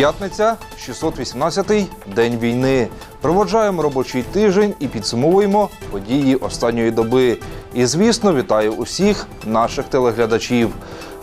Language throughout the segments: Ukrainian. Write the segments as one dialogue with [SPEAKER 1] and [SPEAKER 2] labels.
[SPEAKER 1] П'ятниця, 618-й день війни. Проводжаємо робочий тиждень і підсумовуємо події останньої доби. І, звісно, вітаю усіх наших телеглядачів.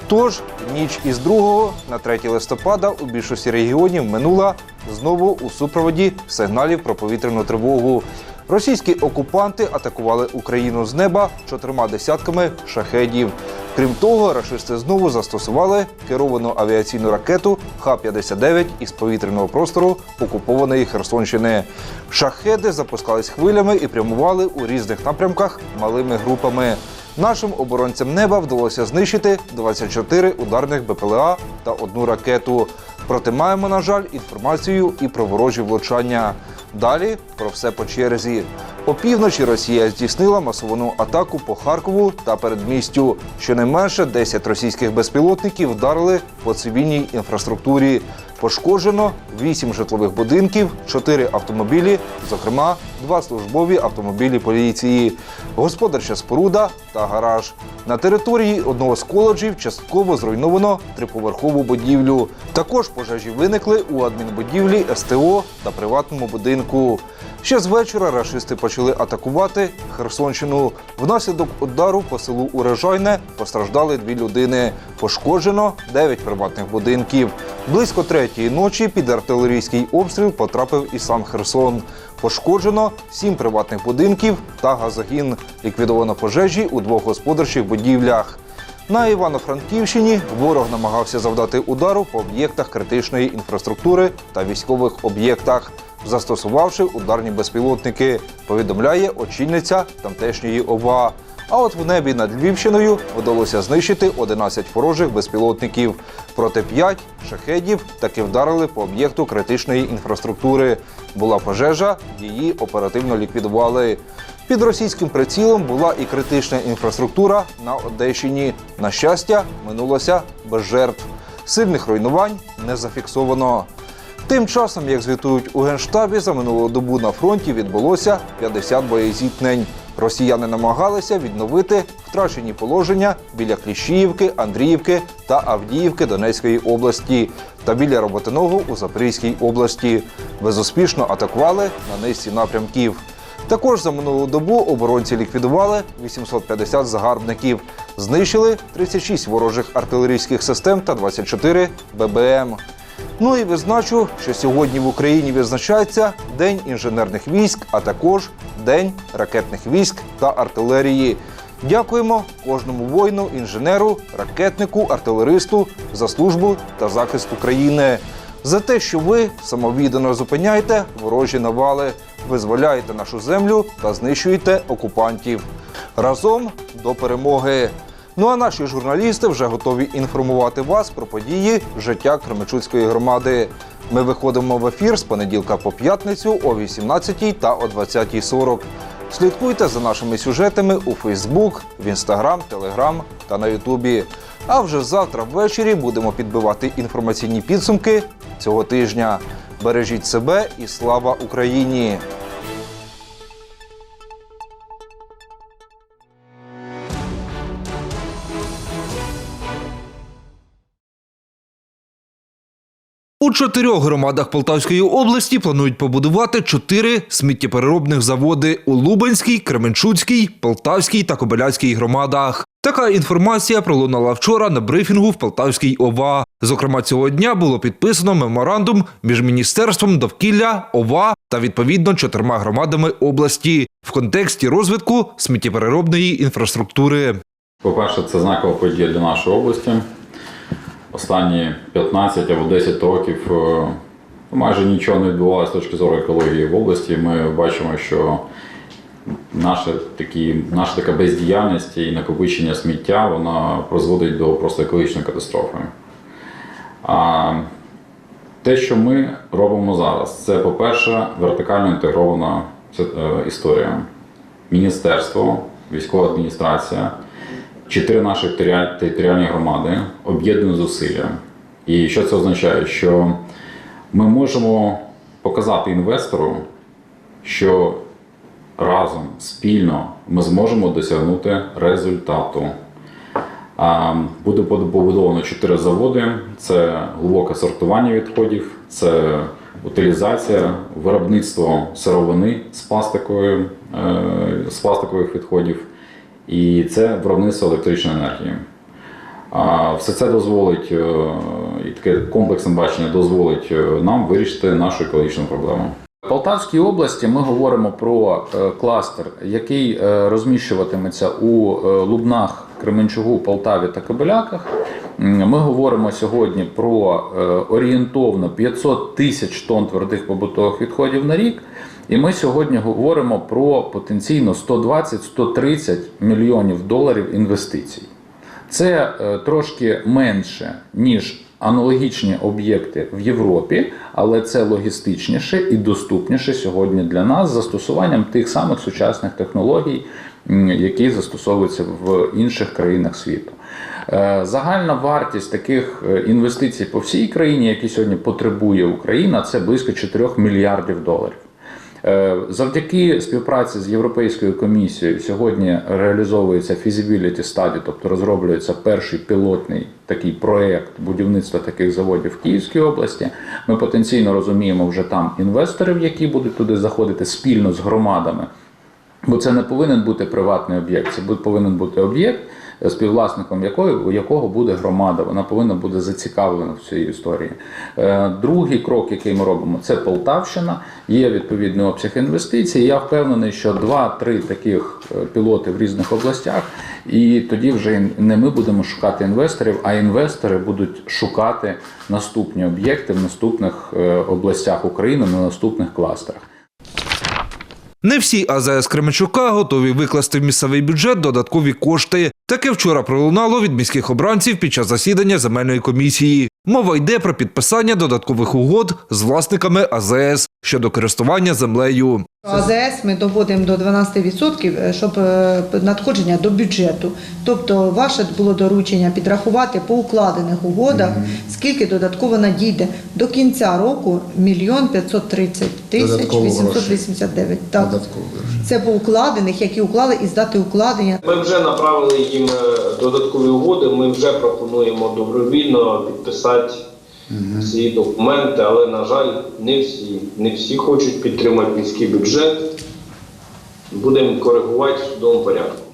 [SPEAKER 1] Тож, ніч із 2 на 3 листопада у більшості регіонів минула знову у супроводі сигналів про повітряну тривогу. Російські окупанти атакували Україну з неба чотирма десятками шахедів. Крім того, рашисти знову застосували керовану авіаційну ракету Х-59 із повітряного простору окупованої Херсонщини. Шахеди запускались хвилями і прямували у різних напрямках малими групами. Нашим оборонцям неба вдалося знищити 24 ударних БПЛА та одну ракету. Проте маємо, на жаль, інформацію і про ворожі влучання. Далі про все по черзі. Опівночі Росія здійснила масовану атаку по Харкову та передмістю. Щонайменше 10 російських безпілотників вдарили по цивільній інфраструктурі. Пошкоджено 8 житлових будинків, 4 автомобілі, зокрема, 2 службові автомобілі поліції, господарча споруда та гараж. На території одного з коледжів частково зруйновано триповерхову будівлю. Також пожежі виникли у адмінбудівлі СТО та приватному будинку. Ще з вечора рашисти почали атакувати Херсонщину. Внаслідок удару по селу Урожайне постраждали дві людини. Пошкоджено 9 приватних будинків. Близько третьої ночі під артилерійський обстріл потрапив і сам Херсон. Пошкоджено 7 приватних будинків та газогін. Ліквідовано пожежі у двох господарчих будівлях. На Івано-Франківщині ворог намагався завдати удару по об'єктах критичної інфраструктури та військових об'єктах, застосувавши ударні безпілотники, повідомляє очільниця тамтешньої ОВА. А от в небі над Львівщиною вдалося знищити 11 ворожих безпілотників. Проте 5 шахедів таки вдарили по об'єкту критичної інфраструктури. Була пожежа, її оперативно ліквідували. Під російським прицілом була і критична інфраструктура на Одещині. На щастя, минулося без жертв. Сильних руйнувань не зафіксовано. Тим часом, як звітують у Генштабі, за минулу добу на фронті відбулося 50 боєзіткнень. Росіяни намагалися відновити втрачені положення біля Кліщіївки, Андріївки та Авдіївки Донецької області та біля Роботиного у Запорізькій області. Безуспішно атакували на низці напрямків. Також за минулу добу оборонці ліквідували 850 загарбників, знищили 36 ворожих артилерійських систем та 24 ББМ. Ну і відзначу, що сьогодні в Україні відзначається День інженерних військ, а також День ракетних військ та артилерії. Дякуємо кожному воїну, інженеру, ракетнику, артилеристу за службу та захист України. За те, що ви самовіддано зупиняєте ворожі навали, визволяєте нашу землю та знищуєте окупантів. Разом до перемоги. Ну а наші журналісти вже готові інформувати вас про події життя Кременчуцької громади. Ми виходимо в ефір з понеділка по п'ятницю о 18 та о 20.40. Слідкуйте за нашими сюжетами у Фейсбук, в Інстаграм, Телеграм та на Ютубі. А вже завтра ввечері будемо підбивати інформаційні підсумки цього тижня. Бережіть себе і слава Україні! У чотирьох громадах Полтавської області планують побудувати чотири сміттєпереробних заводи у Лубенській, Кременчуцькій, Полтавській та Кобиляцькій громадах. Така інформація пролунала вчора на брифінгу в Полтавській ОВА. Зокрема, цього дня було підписано меморандум між міністерством довкілля ОВА та відповідно чотирма громадами області в контексті розвитку сміттєпереробної інфраструктури.
[SPEAKER 2] По-перше, це знакова подія для нашої області. Останні 15 або 10 років е, майже нічого не відбувалося з точки зору екології в області. Ми бачимо, що наша, такі, наша така бездіяльність і накопичення сміття вона призводить до просто екологічної катастрофи. А те, що ми робимо зараз, це, по-перше, вертикально інтегрована е, історія. Міністерство, військова адміністрація, чотири наші територіальні громади об'єднані зусилля. І що це означає? Що ми можемо показати інвестору, що разом спільно ми зможемо досягнути результату. Буде побудовано чотири заводи: це глибоке сортування відходів, це утилізація, виробництво сировини з е, пластикових відходів, і це виробництво електричної енергії. Все це дозволить, е, і таке комплексне бачення дозволить е, нам вирішити нашу екологічну проблему. В Полтавській області ми говоримо про е, кластер, який розміщуватиметься у Лубнах, Кременчугу, Полтаві та Кобиляках. Ми говоримо сьогодні про е, орієнтовно 500 тисяч тонн твердих побутових відходів на рік. І ми сьогодні говоримо про потенційно 120-130 мільйонів доларів інвестицій. Це е, трошки менше, ніж аналогічні об'єкти в Європі, але це логістичніше і доступніше сьогодні для нас з застосуванням тих самих сучасних технологій, які застосовуються в інших країнах світу. Е, Загальна вартість таких е, інвестицій по всій країні, які сьогодні потребує Україна, це близько 4 мільярдів доларів. Е, Завдяки співпраці з Європейською комісією сьогодні реалізовується feasibility study, тобто розроблюється перший пілотний такий проєкт будівництва таких заводів в Київській області. Ми потенційно розуміємо вже там інвесторів, які будуть туди заходити спільно з громадами. Бо це не повинен бути приватний об'єкт, це повинен бути об'єкт, співвласником якої, якого буде громада. Вона повинна бути зацікавлена в цій історії. Е, Другий крок, який ми робимо, це Полтавщина. Є відповідний обсяг інвестицій. Я впевнений, що два-три таких е, пілоти в різних областях, і тоді вже не ми будемо шукати інвесторів, а інвестори будуть шукати наступні об'єкти в наступних е, областях України на наступних кластерах.
[SPEAKER 1] Не всі АЗС Кременчука готові викласти в місцевий бюджет додаткові кошти. Таке вчора пролунало від міських обранців під час засідання земельної комісії. Мова йде про підписання додаткових угод з власниками АЗС щодо користування землею.
[SPEAKER 3] АЗС ми доводимо до 12%, е, щоб е, надходження до бюджету. Тобто ваше було доручення підрахувати по укладених угодах, скільки додатково надійде. До кінця року мільйон 530 тисяч
[SPEAKER 4] Додатково
[SPEAKER 3] 889. Так.
[SPEAKER 4] Додатково.
[SPEAKER 3] Це по укладених, які уклали із дати укладення.
[SPEAKER 5] Ми вже направили їм е, додаткові угоди. Ми вже пропонуємо добровільно підписати ці документи, але на жаль, не всі. Не всі хочуть підтримати міський бюджет. Будемо коригувати в судовому порядку.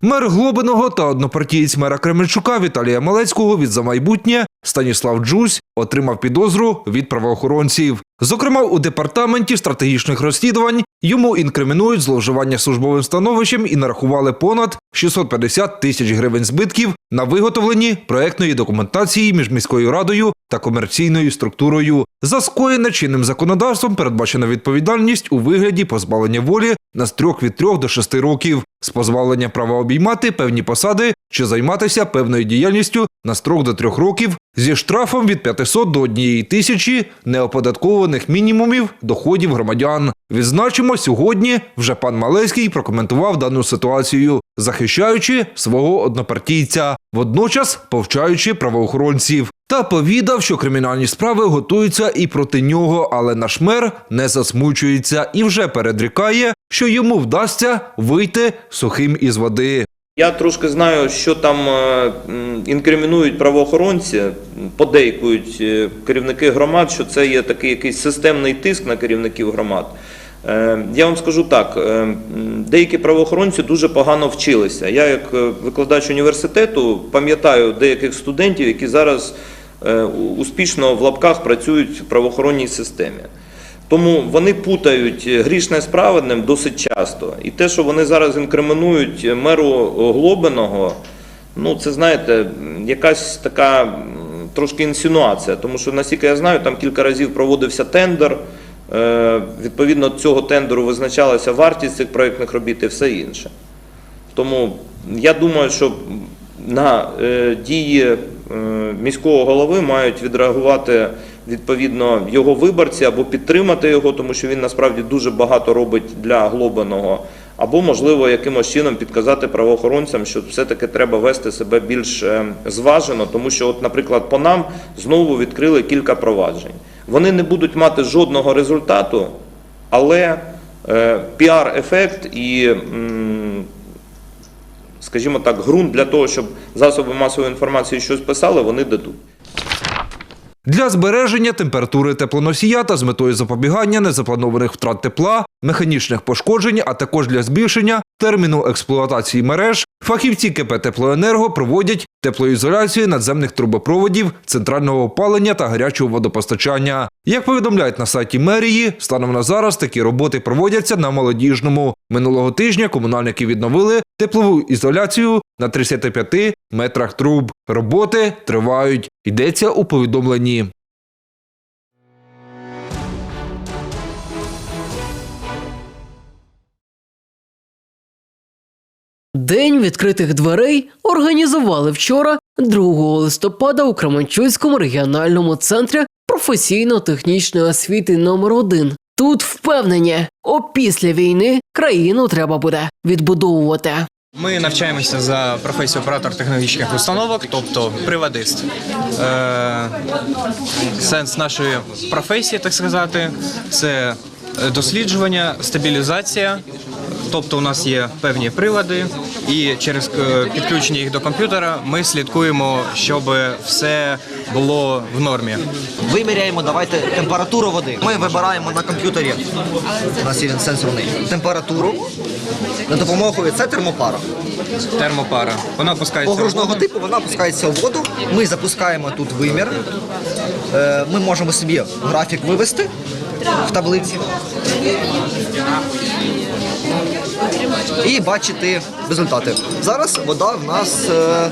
[SPEAKER 1] Мер Глобиного та однопартієць мера Кременчука Віталія Малецького від «За майбутнє» Станіслав Джусь отримав підозру від правоохоронців. Зокрема, у департаменті стратегічних розслідувань йому інкримінують зловживання службовим становищем і нарахували понад 650 тисяч гривень збитків на виготовленні проектної документації між міською радою та комерційною структурою. За скоєне чинним законодавством передбачена відповідальність у вигляді позбавлення волі на строк від 3 до 6 років з позбавлення права обіймати певні посади чи займатися певною діяльністю на строк до 3 років зі штрафом від 500 до 1 тисячі неоподаткованих мінімумів доходів громадян. Відзначимо, сьогодні вже пан Малецький прокоментував дану ситуацію, захищаючи свого однопартійця, водночас повчаючи правоохоронців. Та повідав, що кримінальні справи готуються і проти нього, але наш мер не засмучується і вже передрікає, що йому вдасться вийти сухим із води.
[SPEAKER 6] Я трошки знаю, що там е, інкримінують правоохоронці, подейкують е, керівники громад, що це є такий якийсь системний тиск на керівників громад. Е, Я вам скажу так: деякі правоохоронці дуже погано вчилися. Я, як викладач університету, пам'ятаю деяких студентів, які зараз успішно в лапках працюють в правоохоронній системі. Тому вони путають грішне з праведним досить часто. І те, що вони зараз інкримінують меру Глобиного, ну це знаєте, якась така трошки інсинуація. Тому що, наскільки я знаю, там кілька разів проводився тендер. Е, Відповідно цього тендеру визначалася вартість цих проєктних робіт і все інше. Тому я думаю, що на е, дії е, міського голови мають відреагувати відповідно його виборці або підтримати його, тому що він насправді дуже багато робить для Глобаного, або можливо якимось чином підказати правоохоронцям, що все-таки треба вести себе більш е, зважено, тому що, от, наприклад, по нам знову відкрили кілька проваджень. Вони не будуть мати жодного результату, але е, піар-ефект і скажімо так, ґрунт для того, щоб засоби масової інформації щось писали, вони дадуть.
[SPEAKER 1] Для збереження температури теплоносія та з метою запобігання незапланованих втрат тепла, механічних пошкоджень, а також для збільшення терміну експлуатації мереж, фахівці КП «Теплоенерго» проводять теплоізоляцію надземних трубопроводів, центрального опалення та гарячого водопостачання. Як повідомляють на сайті мерії, станом на зараз такі роботи проводяться на молодіжному. Минулого тижня комунальники відновили теплову ізоляцію на 35 метрах труб. Роботи тривають. Йдеться у повідомленні.
[SPEAKER 4] День відкритих дверей організували вчора, 2 листопада, у Кременчуцькому регіональному центрі професійно-технічної освіти номер 1 Тут впевнені, опісля війни країну треба буде відбудовувати.
[SPEAKER 7] Ми навчаємося за професію оператор технологічних установок, тобто приватист. Е, сенс нашої професії, так сказати, це досліджування, стабілізація. Тобто у нас є певні прилади, і через е, підключення їх до комп'ютера ми слідкуємо, щоб все було в нормі.
[SPEAKER 8] Виміряємо, давайте температуру води. Ми вибираємо на комп'ютері, у нас є сенсорний, температуру. За допомогою це термопара.
[SPEAKER 7] Термопара. Вона опускається. в
[SPEAKER 8] Погружного типу вона опускається у воду. Ми запускаємо тут вимір. Е, Ми можемо собі графік вивести в таблиці. І бачити результати. Зараз вода в нас е,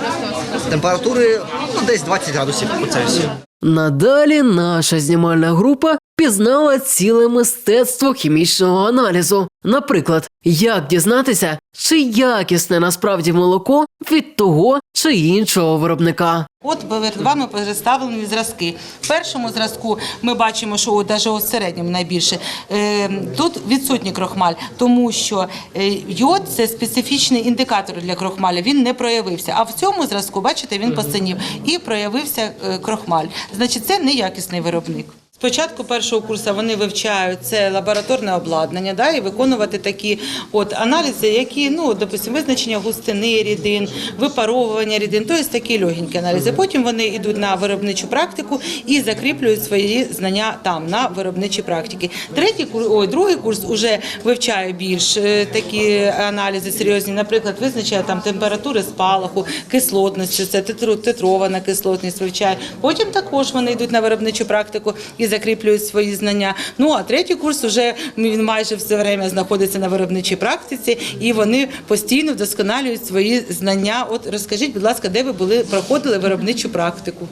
[SPEAKER 8] температури ну, десь 20 градусів по Цельсію.
[SPEAKER 4] Надалі наша знімальна група пізнала ціле мистецтво хімічного аналізу. Наприклад, як дізнатися, чи якісне насправді молоко від того чи іншого виробника.
[SPEAKER 9] От перед вами представлені зразки. В першому зразку ми бачимо, що от, навіть у середньому найбільше е, тут відсутній крохмаль, тому що е, йод це специфічний індикатор для крохмаля. Він не проявився. А в цьому зразку, бачите, він посинів і проявився е, крохмаль. Значить, це неякісний виробник. Спочатку першого курсу вони вивчають це лабораторне обладнання, да, і виконувати такі от аналізи, які ну, допустимо, визначення густини рідин, випаровування рідин, тобто такі легенькі аналізи. Потім вони йдуть на виробничу практику і закріплюють свої знання там на виробничій практиці. Третій курс, ой, другий курс уже вивчає більш е, такі аналізи серйозні. Наприклад, визначає там температури спалаху, кислотності, це титр- титрована кислотність вивчає. Потім також вони йдуть на виробничу практику і закріплюють свої знання. Ну а третій курс уже він майже все время знаходиться на виробничій практиці, і вони постійно вдосконалюють свої знання. От розкажіть, будь ласка, де ви були проходили виробничу практику?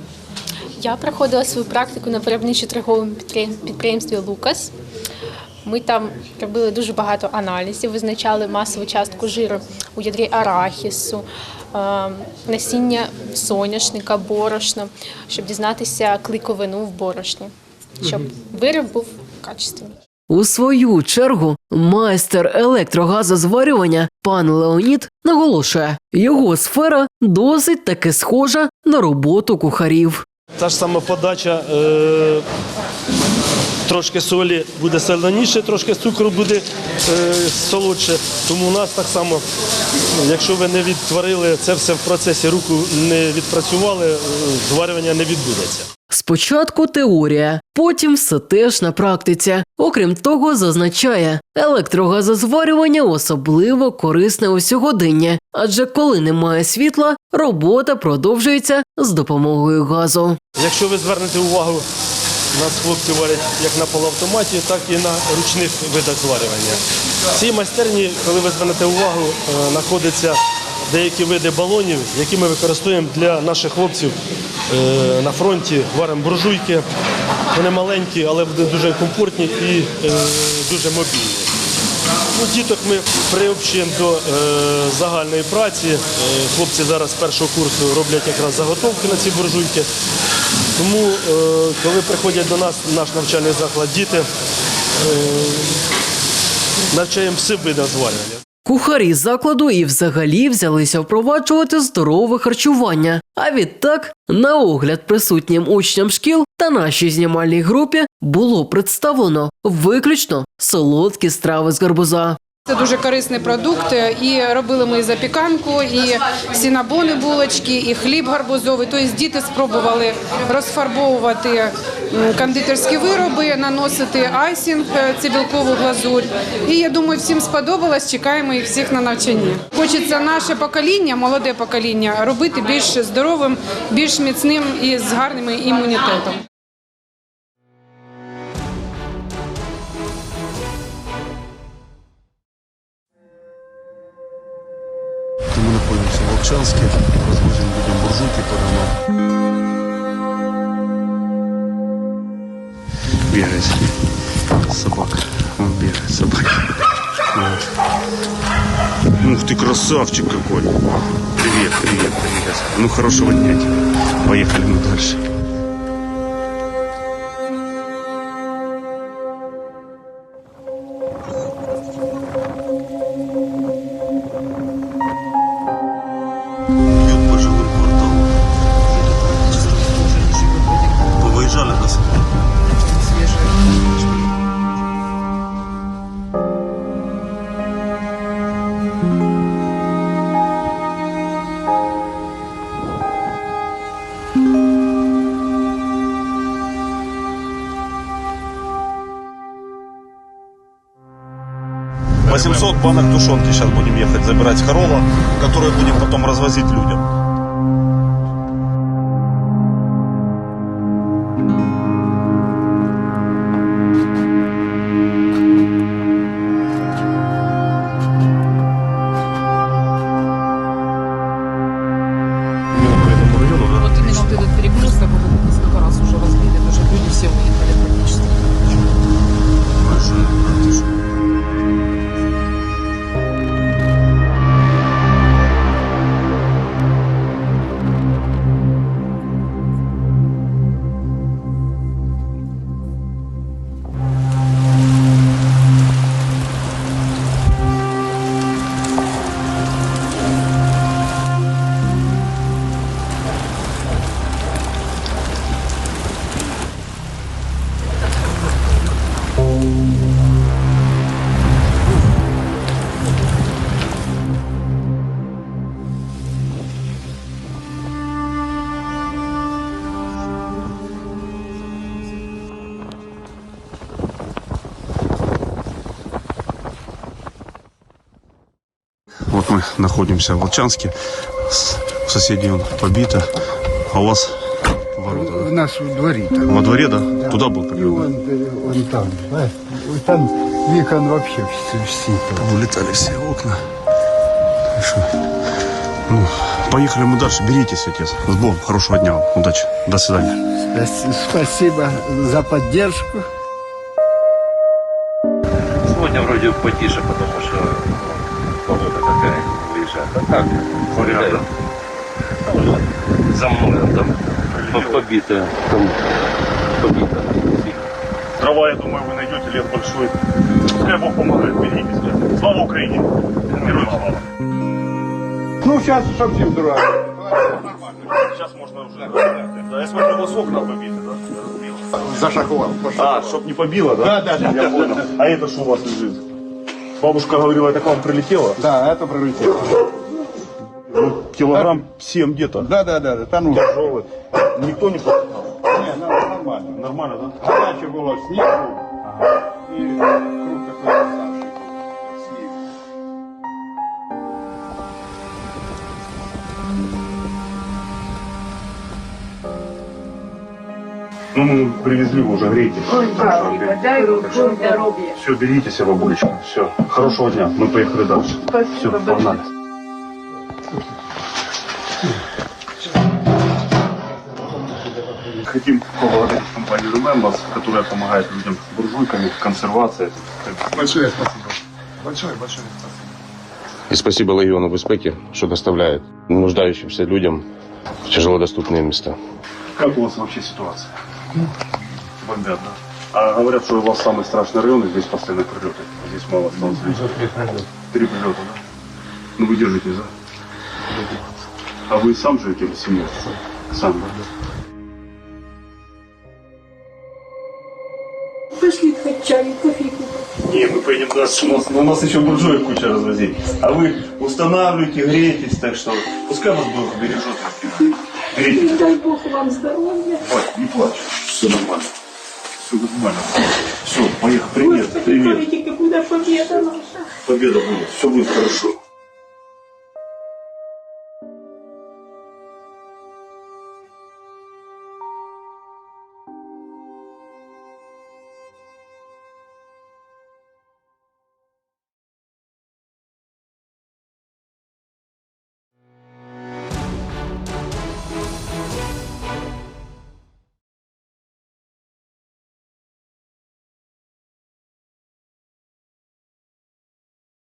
[SPEAKER 10] Я проходила свою практику на виробничо-торговому підприємстві Лукас. Ми там робили дуже багато аналізів, визначали масову частку жиру у ядрі арахісу, е, насіння соняшника, борошна, щоб дізнатися клейковину в борошні, щоб виріб був качественний.
[SPEAKER 4] У свою чергу майстер електрогазозварювання пан Леонід наголошує, його сфера досить таки схожа на роботу кухарів.
[SPEAKER 11] Та ж сама подача. Е- Трошки солі буде соленіше, трошки цукру буде е, солодше. Тому у нас так само, якщо ви не відтворили це все в процесі руку, не відпрацювали, е, зварювання не відбудеться.
[SPEAKER 4] Спочатку теорія, потім все теж на практиці. Окрім того, зазначає, електрогазозварювання особливо корисне у сьогоденні, адже коли немає світла, робота продовжується з допомогою газу.
[SPEAKER 11] Якщо ви звернете увагу, нас хлопці варять як на полуавтоматі, так і на ручних видах зварювання. В цій майстерні, коли ви звернете увагу, е, знаходяться деякі види балонів, які ми використовуємо для наших хлопців е, на фронті. Варимо буржуйки. Вони маленькі, але вони дуже комфортні і е, дуже мобільні. Ну, діток ми приобщуємо до е, загальної праці. Е, хлопці зараз з першого курсу роблять якраз заготовки на ці буржуйки. Тому, е, коли приходять до нас в наш навчальний заклад діти, е, навчаємо всім видам зварювання.
[SPEAKER 4] Кухарі закладу і взагалі взялися впроваджувати здорове харчування. А відтак, на огляд присутнім учням шкіл та нашій знімальній групі було представлено виключно солодкі страви з гарбуза.
[SPEAKER 10] Це дуже корисний продукт. І робили ми запіканку, і сінабони булочки, і хліб гарбузовий. Тобто діти спробували розфарбовувати кондитерські вироби, наносити айсінг, це білкову глазурь. І я думаю, всім сподобалось. Чекаємо їх всіх на навчанні. Хочеться наше покоління, молоде покоління, робити більш здоровим, більш міцним і з гарним імунітетом.
[SPEAKER 12] Волчанське, розвозимо людям буржуйки перелом. Бігать собак. Бігать собаки. Ну ты красавчик какой. Привет, привет, привет. Ну хорошего дня тебе. Поехали мы дальше. 800 банок тушенки сейчас будем ехать забирать Хорола, которую будем потом развозить людям. находимся в Волчанске. С- У соседей он побито. А у вас ворота, да?
[SPEAKER 13] У нас у дворі там.
[SPEAKER 12] Во дворе, да? Туда был прилет, да?
[SPEAKER 13] Вон, вон там, знаєш, там вікон вообще всі, всі там.
[SPEAKER 12] Вылетали все окна. И шо? Ну, поехали мы дальше. Беритесь, отец. С Богом. Хорошего дня вам. Удачи. До свидания.
[SPEAKER 13] Спас- Спасибо за поддержку.
[SPEAKER 14] Сегодня вроде потише, потому что погода такая выезжает. А так,
[SPEAKER 12] Порядок.
[SPEAKER 14] Там уже за мной там по- побито, там побито.
[SPEAKER 12] Дрова, я думаю, вы найдете лет большой. Пускай Бог помогает. Берегитесь. Слава Украине. Героям слава.
[SPEAKER 13] Ну, зараз совсем дурак.
[SPEAKER 12] Сейчас можно уже... Да, я смотрю, у вас окна побиты, да?
[SPEAKER 13] Зашахував.
[SPEAKER 12] А, чтоб не побило, да?
[SPEAKER 13] Да, да, да.
[SPEAKER 12] Я понял. А это что у вас лежит? Бабушка говорила, это к вам прилетело?
[SPEAKER 13] Да, это прилетело.
[SPEAKER 12] Ну, килограмм 7 где-то.
[SPEAKER 13] Да, да, да, да, ну.
[SPEAKER 12] Тяжелый. Никто не пострадал?
[SPEAKER 13] Не, ну, нормально.
[SPEAKER 12] Нормально, да?
[SPEAKER 13] Горячее было снегу. И круг такой. Снег.
[SPEAKER 12] Ну, мы привезли, вы уже греете. Все, берите себе, бабулечка. Все. Хорошего дня. Мы поехали дальше. Все, погнали. Хотим поблагодарить компанию Remembers, которая помогает людям с буржуйками, консервацией.
[SPEAKER 13] Большое спасибо. Большое, большое спасибо.
[SPEAKER 14] И спасибо Легиону Безпеки, что доставляет нуждающимся людям в тяжелодоступные места.
[SPEAKER 12] Как у вас вообще ситуация? Бомбят, да? А говорят, что у вас самый страшный район, и здесь постоянно прилеты. Здесь мало осталось людей. Три прилета, да? Ну вы держитесь, да? А вы сам живете или семья? Сам, да?
[SPEAKER 15] Чай, кофейку.
[SPEAKER 12] Не, мы поедем туда, у нас, у нас еще буржуев куча развозить. А вы устанавливаете, греетесь, так что пускай вас Бог бережет. Грейтесь.
[SPEAKER 16] Дай Бог вам здоровья.
[SPEAKER 12] Вать, не плачь, все нормально. Все нормально. Все, поехали. Привет,
[SPEAKER 16] Господи,
[SPEAKER 12] привет.
[SPEAKER 16] смотрите, когда победа наша.
[SPEAKER 12] Победа будет, все будет хорошо.